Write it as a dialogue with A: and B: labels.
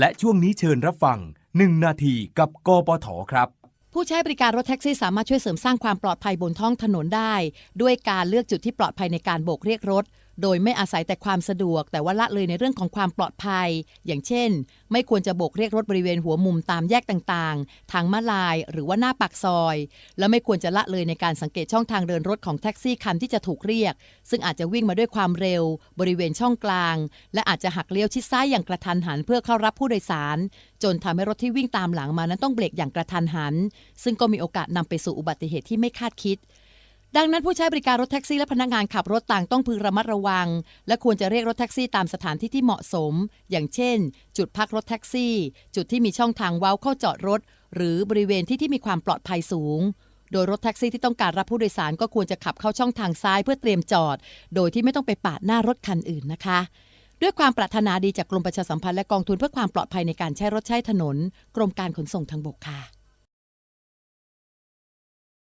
A: และช่วงนี้เชิญรับฟัง 1 นาทีกับกปทครับ
B: ผู้ใช้บริการรถแท็กซี่สามารถช่วยเสริมสร้างความปลอดภัยบนท้องถนนได้ ด้วยการเลือกจุดที่ปลอดภัยในการโบกเรียกรถ โดยไม่อาศัยแต่ความสะดวก แต่ว่าละเลยในเรื่องของความปลอดภัย อย่างเช่น ไม่ควรจะโบกเรียกรถบริเวณหัวมุมตามแยกต่างๆ ทางมาลายหรือว่าหน้าปากซอย และไม่ควรจะละเลยในการสังเกตช่องทางเดินรถของแท็กซี่คันที่จะถูกเรียก ซึ่งอาจจะวิ่งมาด้วยความเร็ว บริเวณช่องกลาง และอาจจะหักเลี้ยวชิดซ้ายอย่างกระทันหันเพื่อเข้ารับผู้โดยสาร จนทำให้รถที่วิ่งตามหลังมานั้นต้องเบรกอย่างกระทันหัน ซึ่งก็มีโอกาสนำไปสู่อุบัติเหตุที่ไม่คาดคิด ดังนั้นผู้ใช้บริการรถแท็กซี่และพนักงานขับรถต่างต้องพึงระมัดระวัง และควรจะเรียกรถแท็กซี่ตามสถานที่ที่เหมาะสม อย่างเช่น จุดพักรถแท็กซี่ จุดที่มีช่องทางเว้าเข้าจอดรถ หรือบริเวณที่ที่มีความปลอดภัยสูง โดยรถแท็กซี่ที่ต้องการรับผู้โดยสารก็ควรจะขับเข้าช่องทางซ้ายเพื่อเตรียมจอด โดยที่ไม่ต้องไปปาดหน้ารถคันอื่นนะคะด้วยความปรารถนาดีจากกรมประชาสัมพันธ์และกองทุนเพื่อความปลอดภัยในการใช้รถใช้ถนน กรมการขนส่งทางบกค่ะ